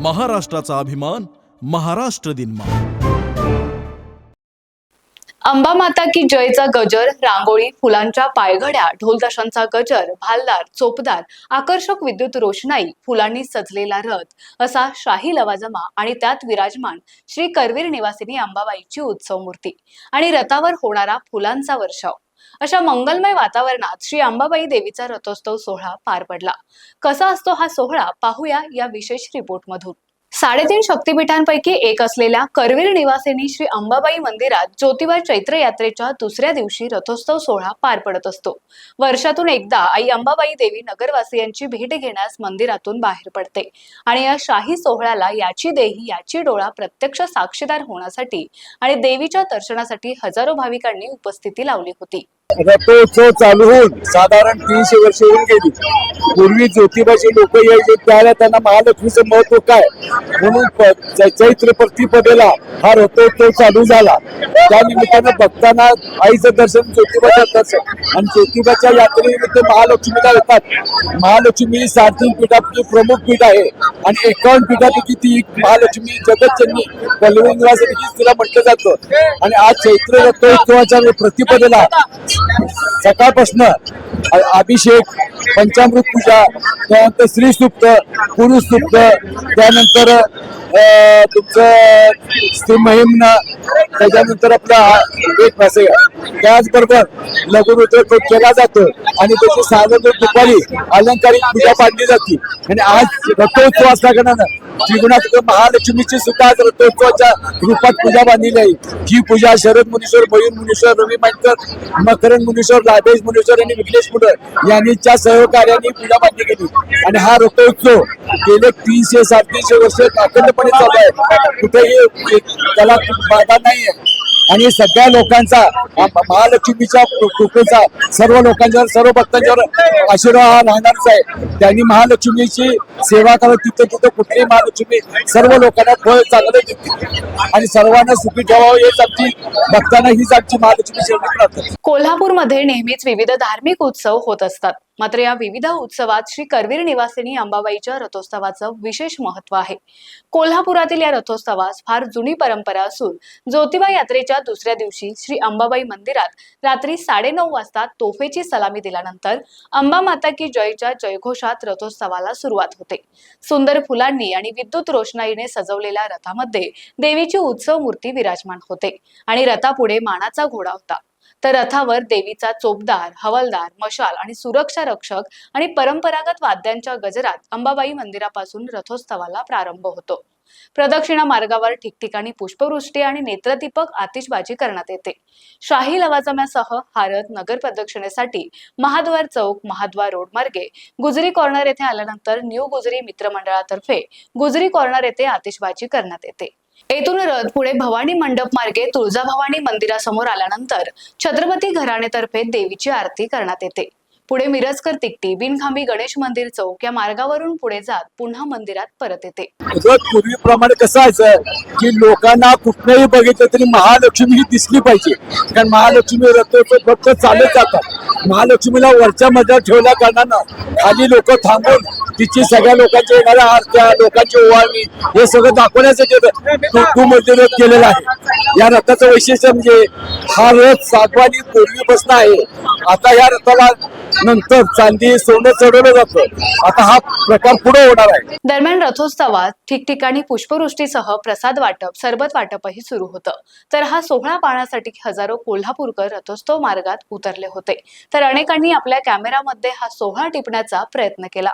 महाराष्ट्राचा अभिमान महाराष्ट्र दिन अंबा माता की जयचा गजर रांगोळी फुलांच्या पायघड्या ढोलताशांचा गजर भालदार चोपदार आकर्षक विद्युत रोषणाई फुलांनी सजलेला रथ असा शाही लवाजमा आणि त्यात विराजमान श्री करवीर निवासिनी अंबाबाईची उत्सव मूर्ती आणि रथावर होणारा फुलांचा वर्षाव. अशा मंगलमय वातावरणात श्री अंबाबाई देवीचा रथोत्सव सोहळा पार पडला. कसा असतो हा सोहळा पाहूया या विशेष रिपोर्टमधून साडेतीन शक्तिपीठांपैकी एक असलेल्या करवीर निवासिनी श्री अंबाबाई मंदिरात ज्योतिबा चैत्र यात्रेच्या दुसऱ्या दिवशी रथोत्सव सोहळा पार पडत असतो. वर्षातून एकदा आई अंबाबाई देवी नगरवासियांची भेट घेण्यास मंदिरातून बाहेर पडते आणि या शाही सोहळ्याला याची देही याची डोळा प्रत्यक्ष साक्षीदार होण्यासाठी आणि देवीच्या दर्शनासाठी हजारो भाविकांनी उपस्थिती लावली होती. रथोत्सव चालू होऊन साधारण तीनशे वर्ष होऊन गेली. पूर्वी ज्योतिबाचे लोक यायचे त्याला त्यांना महालक्ष्मीचं महत्त्व काय? म्हणून चैत्र प्रतिपदेला हा रथोत्सव चालू झाला. त्या निमित्तानं भक्तांना आईचं दर्शन ज्योतिबाचं दर्शन आणि ज्योतिबाच्या यात्रेनिमित्त महालक्ष्मीला येतात. महालक्ष्मी ही साडेतीन पीठापैकी प्रमुख पीठ आहे आणि एकावन्न पीठापैकी ती महालक्ष्मी जगतचंदी पल्लवी तिला म्हटलं जातं. आणि आज चैत्र रथोत्सवाच्या प्रतिपदेला सकाळपासून अभिषेक पंचामृत पूजा त्यानंतर स्त्री सुप्त पुरुष सुप्त त्यानंतर तुमचं स्त्री महिमना त्याच्यानंतर आपला एक असे त्याचबरोबर लघुरुद्र तो केला जातो आणि त्याची सार्वजनिक दुपारी अलंकारिक पूजा पाडली जाते. आणि आज रथोत्सव असल्याकारणानं त्रिगुणात महालक्ष्मीची सुद्धा आज रथोत्सवाच्या रूपात पूजा बांधली आहे. ही पूजा शरद मुनीश्वर मयूर मुनीश्वर रवी मांडकर मकरन मुनीश्वर राधेश मुनीश्वर आणि विघ्नेश मुडर यांच्या सहकार्याने पूजा बांधली गेली. आणि हा रथोत्सव गेले तीनशे साडेतीनशे वर्ष अखंडपणे चालू आहे. कुठेही त्याला बाधा नाही आहे आणि सगळ्या लोकांचा महालक्ष्मीच्या कृपेचा सर्व लोकांच्या सर्व भक्तांच्यावर आशीर्वाद हा राहणारच आहे. त्यांनी महालक्ष्मीची सेवा करत तिथे तिथे कुठली महालक्ष्मी सर्व लोकांना फळ चांगलं देते आणि सर्वांना सुखी ठेवावं हेच आमची भक्तांना हीच आमची महालक्ष्मी सेवा प्रार्थना. कोल्हापूरमध्ये नेहमीच विविध धार्मिक उत्सव होत असतात. मात्र या विविध उत्सवात श्री करवीर निवासिनी अंबाबाईच्या रथोत्सवाचं विशेष महत्त्व आहे. कोल्हापुरातील या रथोत्सवास फार जुनी परंपरा असून ज्योतिबा यात्रेच्या दुसऱ्या दिवशी श्री अंबाबाई मंदिरात रात्री साडेनऊ वाजता तोफेची सलामी दिल्यानंतर अंबा माता की जयच्या जयघोषात रथोत्सवाला सुरुवात होते. सुंदर फुलांनी आणि विद्युत रोषणाईने सजवलेल्या रथामध्ये देवीची उत्सव मूर्ती विराजमान होते आणि रथापुढे मानाचा घोडा होता. तर रथावर देवीचा चोपदार हवालदार मशाल आणि सुरक्षा रक्षक आणि परंपरागत वाद्यांच्या गजरात अंबाबाई मंदिरापासून रथोत्सवाला प्रारंभ होतो. प्रदक्षिणा मार्गावर ठिकठिकाणी पुष्पवृष्टी आणि नेत्रदीपक आतिषबाजी करण्यात येते. शाही लवाजम्यासह हारत नगर प्रदक्षिणेसाठी महाद्वार चौक महाद्वार रोड मार्गे गुजरी कॉर्नर येथे आल्यानंतर न्यू गुजरी मित्रमंडळातर्फे गुजरी कॉर्नर येथे आतिषबाजी करण्यात येते. येथून रथ पुढे भवानी मंडप मार्गे तुळजाभवानी मंदिरासमोर आल्यानंतर छत्रपती घराणेतर्फे देवीची आरती करण्यात येते. पुढे मिरजकर तिकटी बिनखांबी गणेश मंदिर चौक या मार्गावरून पुढे जात पुन्हा मंदिरात परत येते. पूर्वीप्रमाणे कसं आहे की लोकांना कुठलंही बघितलं तरी महालक्ष्मी ही दिसली पाहिजे. कारण महालक्ष्मी रथोत्सव फक्त चालत जातात. महालक्ष्मीला वरच्या मजल्यावर ठेवल्या कारणानं खाली लोक थांबून तिची सगळ्या लोकांची येणाऱ्या आरत्या लोकांची ओवाळणी हे सगळं दाखवण्यासाठी तू टू केलेला आहे. या रथाचं वैशिष्ट्य म्हणजे हा रथ सागवानी पूर्वीपासून आहे. आता या रथाला नंतर चांदी सोनं चढवलं जातं. आता हा प्रकार पुढे होणार आहे. दरम्यान रथोत्सवात ठिकठिकाणी पुष्पवृष्टीसह प्रसाद वाटप सरबत वाटपही सुरू होतं. तर हा सोहळा पाहण्यासाठी हजारो कोल्हापूरकर रथोत्सव मार्गात उतरले होते. तर अनेकांनी आपल्या कॅमेरामध्ये हा सोहळा टिपण्याचा प्रयत्न केला.